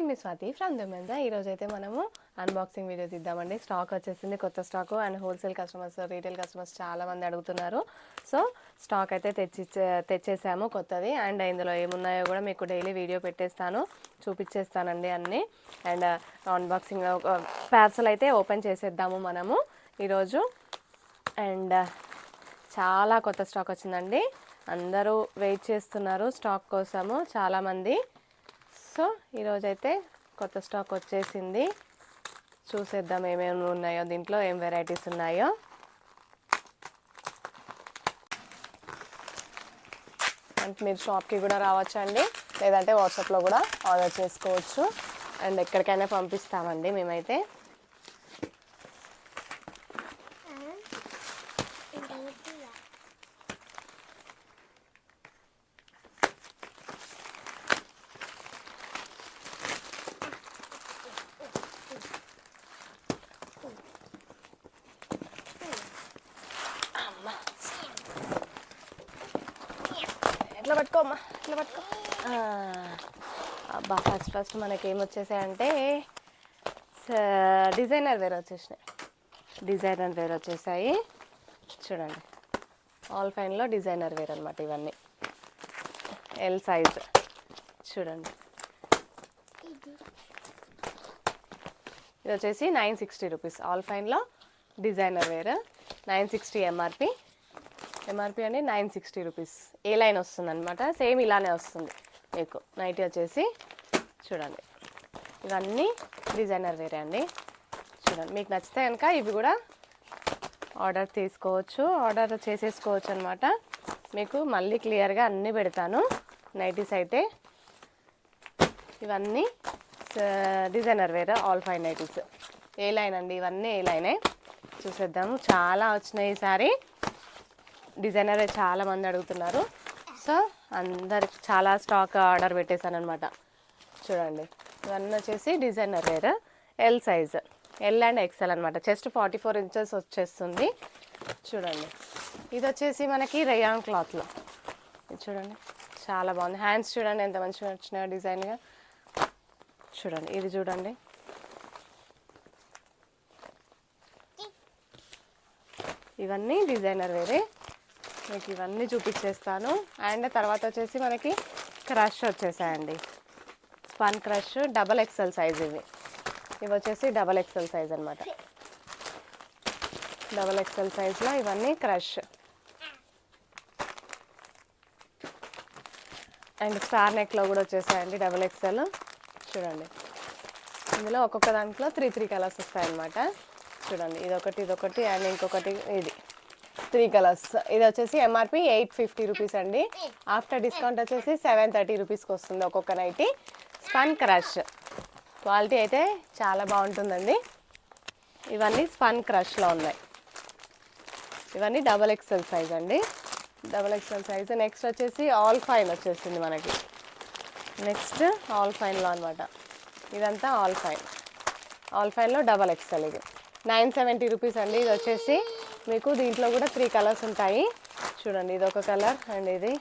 నేను మీ స్వాతి ఫ్రమ్ దుమెందా ఈరోజు అయితే మనము అన్బాక్సింగ్ వీడియో తీద్దామండి. స్టాక్ వచ్చేసింది కొత్త stock and wholesale customers retail customers చాలామంది అడుగుతున్నారు. సో స్టాక్ అయితే తెచ్చి తెచ్చేసాము కొత్తది. అండ్ ఇందులో ఏమున్నాయో కూడా మీకు డైలీ వీడియో పెట్టేస్తాను చూపించేస్తానండి అన్నీ. అండ్ అన్బాక్సింగ్ పార్సల్ అయితే ఓపెన్ చేసేద్దాము మనము ఈరోజు. అండ్ uh, చాలా కొత్త స్టాక్ వచ్చిందండి. అందరూ వెయిట్ చేస్తున్నారు స్టాక్ కోసము చాలామంది. సో ఈరోజైతే కొత్త స్టాక్ వచ్చేసింది. చూసేద్దాం ఏమేమి ఉన్నాయో దీంట్లో ఏం వెరైటీస్ ఉన్నాయో. అంటే మీరు షాప్కి కూడా రావచ్చండి. లేదంటే వాట్సాప్లో కూడా ఆర్డర్ చేసుకోవచ్చు. అండ్ ఎక్కడికైనా పంపిస్తామండి మేమైతే. ఎట్లా పట్టుకోమ్మా ఎట్లా పట్టుకో. అబ్బా ఫస్ట్ ఫస్ట్ మనకి ఏమొచ్చేసాయంటే డిజైనర్ వేర్ వచ్చేసినాయి. డిజైనర్ వేర్ వచ్చేసాయి. చూడండి. ఆల్ ఫైన్లో డిజైనర్ వేర్ అనమాట ఇవన్నీ. ఎల్ సైజ్ చూడండి. ఇది వచ్చేసి nine sixty rupees. All ఫైన్లో designer wear. Nine sixty MRP MRP అండి nine sixty rupees. A line వస్తుంది అనమాట సేమ్ ఇలానే వస్తుంది మీకు. నైటీ వచ్చేసి చూడండి. ఇవన్నీ డిజైనర్ వేరే అండి. చూడండి. మీకు నచ్చితే కనుక ఇవి కూడా ఆర్డర్ తీసుకోవచ్చు. ఆర్డర్ చేసేసుకోవచ్చు అనమాట మీకు మళ్ళీ క్లియర్గా అన్నీ పెడతాను. నైటీస్ అయితే ఇవన్నీ designer wear all five nighties. A line అండి? ఇవన్నీ ఏ లైనే? చూసేద్దాము. చాలా వచ్చినాయి ఈసారి డిజైనర్ చాలా మంది అడుగుతున్నారు. సో అందరికి చాలా స్టాక్ ఆర్డర్ పెట్టేశాను అనమాట చూడండి. ఇవన్నీ వచ్చేసి designer wear. L size L and XL అనమాట చెస్ట్ ఫార్టీ ఫోర్ ఇంచెస్ వచ్చేస్తుంది. చూడండి. ఇది వచ్చేసి మనకి రేయాన్ క్లాత్లో ఇది చూడండి. చాలా బాగుంది. హ్యాండ్స్ చూడండి ఎంత మంచిగా వచ్చినాయో డిజైన్గా. చూడండి. ఇది చూడండి. ఇవన్నీ డిజైనర్ వేరే. మీకు ఇవన్నీ చూపించేస్తాను. అండ్ తర్వాత వచ్చేసి మనకి crush వచ్చేసాయండి. Spun crush double XL size ఇవి. ఇవి వచ్చేసి డబల్ ఎక్సెల్ సైజ్ అనమాట డబల్ ఎక్సెల్ సైజ్లో ఇవన్నీ క్రష్. అండ్ స్టార్ నెక్లో కూడా వచ్చేసాయండి డబల్ ఎక్సెల్ చూడండి. ఇందులో ఒక్కొక్క దాంట్లో త్రీ త్రీ కలర్స్ వస్తాయన్నమాట. చూడండి ఇదొకటి ఇదొకటి అండ్ ఇంకొకటి ఇది. త్రీ కలర్స్ ఇది వచ్చేసి ఎంఆర్పి ఎయిట్ ఫిఫ్టీ రూపీస్ అండి. ఆఫ్టర్ డిస్కౌంట్ వచ్చేసి సెవెన్ థర్టీ రూపీస్కి వస్తుంది ఒక్కొక్క నైటీ. స్పన్ క్రష్ క్వాలిటీ అయితే చాలా బాగుంటుందండి. ఇవన్నీ స్పన్ క్రష్లో ఉన్నాయి. ఇవన్నీ డబల్ ఎక్స్ఎల్ సైజ్ అండి. డబల్ ఎక్స్ఎల్ సైజ్ నెక్స్ట్ వచ్చేసి ఆల్ ఫైన్ వచ్చేసింది మనకి. నెక్స్ట్ ఆల్ ఫైన్లో అనమాట ఇదంతా ఆల్ ఫైన్. ఆల్ ఫైన్లో డబల్ ఎక్స్ఎల్ ఇది. నైన్ సెవెంటీ రూపీస్ అండి. ఇది వచ్చేసి మీకు దీంట్లో కూడా త్రీ కలర్స్ ఉంటాయి. చూడండి ఇది ఒక కలర్ అండ్ ఇది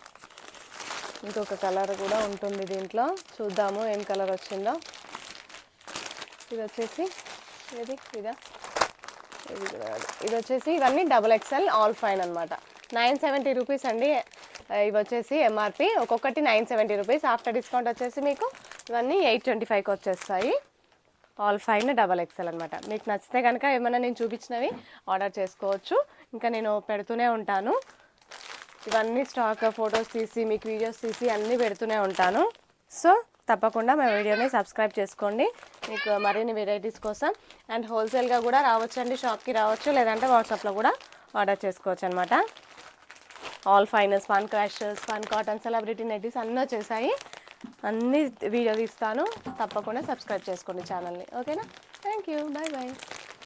ఇంకొక కలర్ కూడా ఉంటుంది దీంట్లో. చూద్దాము ఏం కలర్ వచ్చిందో. ఇది వచ్చేసి ఇది? ఇదా ఇది ఇది వచ్చేసి ఇవన్నీ డబుల్ ఎక్స్ఎల్ ఆల్ ఫైన్ అనమాట నైన్ సెవెంటీ రూపీస్ అండి. ఇవి వచ్చేసి ఎంఆర్పి ఒక్కొక్కటి nine seventy rupees. After discount వచ్చేసి మీకు ఇవన్నీ ఎయిట్ ట్వంటీ ఫైవ్కి వచ్చేస్తాయి. ఆల్ ఫైన్ డబల్ ఎక్స్ఎల్ అనమాట మీకు నచ్చితే కనుక ఏమైనా నేను చూపించినవి ఆర్డర్ చేసుకోవచ్చు. ఇంకా నేను పెడుతూనే ఉంటాను. ఇవన్నీ స్టాక్ ఫొటోస్ తీసి మీకు వీడియోస్ తీసి అన్నీ పెడుతూనే ఉంటాను. సో తప్పకుండా మా వీడియోని సబ్స్క్రైబ్ చేసుకోండి. మీకు మరిన్ని వెరైటీస్ కోసం. అండ్ హోల్సేల్గా కూడా రావచ్చండి షాప్కి రావచ్చు లేదంటే వాట్సాప్లో కూడా ఆర్డర్ చేసుకోవచ్చు అనమాట all fine fun crash fun cotton celebrity nighties అన్నీ వచ్చేసాయి. అన్నీ వీడియో తీస్తాను. తప్పకుండా సబ్స్క్రైబ్ చేసుకోండి ఛానల్ని ఓకేనా థ్యాంక్ యూ బాయ్ బాయ్